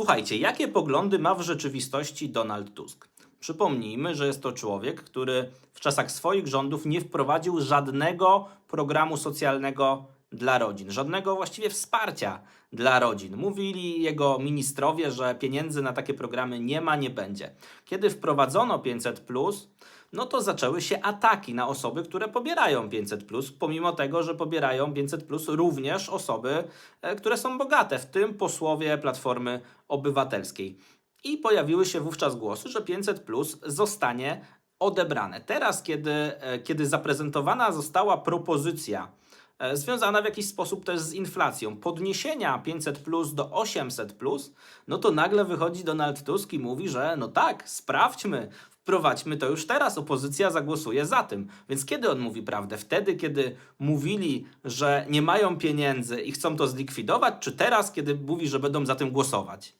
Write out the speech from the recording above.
Słuchajcie, jakie poglądy ma w rzeczywistości Donald Tusk? Przypomnijmy, że jest to człowiek, który w czasach swoich rządów nie wprowadził żadnego programu socjalnego dla rodzin, żadnego właściwie wsparcia dla rodzin. Mówili jego ministrowie, że pieniędzy na takie programy nie ma, nie będzie. Kiedy wprowadzono 500, no to zaczęły się ataki na osoby, które pobierają 500, pomimo tego, że pobierają 500 również osoby, e, które są bogate, w tym posłowie Platformy Obywatelskiej. I pojawiły się wówczas głosy, że 500 zostanie odebrane. Teraz, kiedy, e, kiedy zaprezentowana została propozycja związana w jakiś sposób też z inflacją, podniesienia 500 plus do 800 plus, no to nagle wychodzi Donald Tusk i mówi, że no tak, sprawdźmy, wprowadźmy to już teraz, opozycja zagłosuje za tym. Więc kiedy on mówi prawdę? Wtedy, kiedy mówili, że nie mają pieniędzy i chcą to zlikwidować, czy teraz, kiedy mówi, że będą za tym głosować?